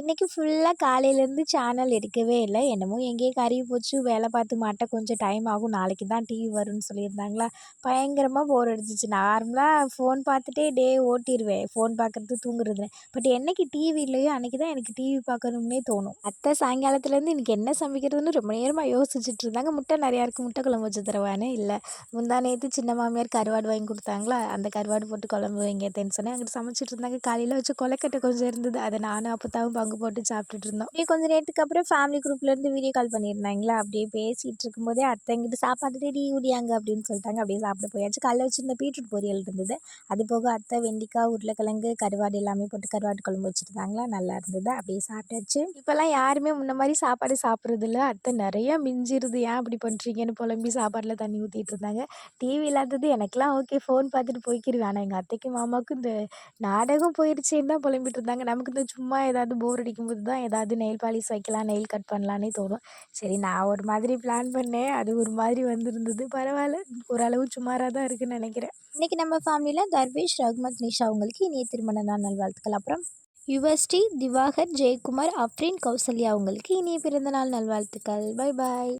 இன்றைக்கி ஃபுல்லாக காலையிலேருந்து சேனல் எடுக்கவே இல்லை என்னமோ எங்கேயோ கறி போச்சு. வேலை பார்த்து மாட்ட கொஞ்சம் டைம் ஆகும். நாளைக்கு தான் டிவி வரும்னு சொல்லியிருந்தாங்களா, பயங்கரமாக போர் அடிச்சிச்சு நார்மலாக ஃபோன் பார்த்துட்டே டே ஓட்டிருவேன். ஃபோன் பார்க்குறது, தூங்குறது. பட் என்னைக்கு டிவி இல்லையோ அன்றைக்கி தான் எனக்கு டிவி பார்க்கணும்னே தோணும். அத்தை சாயங்காலத்துலேருந்து எனக்கு என்ன சமைக்கிறதுன்னு ரொம்ப நேரமாக யோசிச்சுட்டு இருந்தாங்க. முட்டை நிறையா இருக்குது முட்டை குழம்பு வச்சு தருவானே இல்லை முந்தா நேற்று சின்ன மாமியார் கருவாடு வாங்கி கொடுத்தாங்களா அந்த கருவாடு போட்டு குழம்பு வைங்க அத்தைன்னு சொன்னேன். அங்கிட்டு சமைச்சிட்டு இருந்தாங்க. காலையில் வச்சு கொலைக்கட்டை கொஞ்சம் இருந்தது. அதை நானும் அப்பத்தாவும் பங்கு போட்டு சாப்பிட்டுட்டு இருந்தோம். அப்படியே கொஞ்சம் நேரத்துக்கு அப்புறம் ஃபேமிலி குரூப்லேருந்து வீடியோ கால் பண்ணியிருந்தாங்களா, அப்படியே பேசிட்டு இருக்கும்போதே அத்தை இங்கிட்டு சாப்பாடு ரெடி ஓடியாங்க அப்படின்னு சொல்லிட்டாங்க. அப்படியே சாப்பிட போயாச்சு. கல்ல வச்சிருந்த பீட்ரூட் பொரியல் இருந்தது. அது போக அத்தை வெண்டிக்காய் உருளைக்கிழங்கு, கருவாடு எல்லாமே போட்டு கருவாட்டு குழம்பு வச்சுருந்தாங்களா, நல்லா இருந்தது. அப்படியே சாப்பிட்டாச்சு. இப்போல்லாம் யாருமே முன்ன மாதிரி சாப்பாடு சாப்பிட்றதில்ல. அத்தை நிறையா மிஞ்சிருது. ஏன் அப்படி பண்ணுறீங்கன்னு புலம்பி சாப்பாட்டில் தண்ணி ஊற்றிட்டு இருந்தாங்க. டிவி இல்லாதது எனக்குலாம் ஓகே. ஃபோன் பார்த்துட்டு போய்க்கிருவேன். ஆனால் எங்கள் அத்தைக்கும் மாமாவுக்கும் இந்த நாடகம் போயிடுச்சேன்னு தான் புலம்பிட்டு இருந்தாங்க. நமக்கு இந்த சும்மா ஏதாவது போர் அடிக்கும்போது தான் ஏதாவது நெயில் பாலிஷ் வைக்கலாம், நெயில் கட் பண்ணலான்னே தோணும். சரி நான் ஒரு மாதிரி பிளான் பண்ணேன். அது ஒரு மாதிரி வந்திருந்தது. பரவாயில்ல. ஓரளவு சுமாராக தான் இருக்குன்னு நினைக்கிறேன். இன்னைக்கு நம்ம ஃபேமிலியில் தர்வேஷ், ரகுமத், நிஷா அவங்களுக்கு இனிய திருமண நாள் நல்வாழ்த்துக்கள். அப்புறம் யுவஸ்ரீ, திவாகர், ஜெயக்குமார், அப்ரின் கௌசல்யா அவங்களுக்கு இனிய பிறந்தநாள் நல்வாழ்த்துக்கள். Bye bye.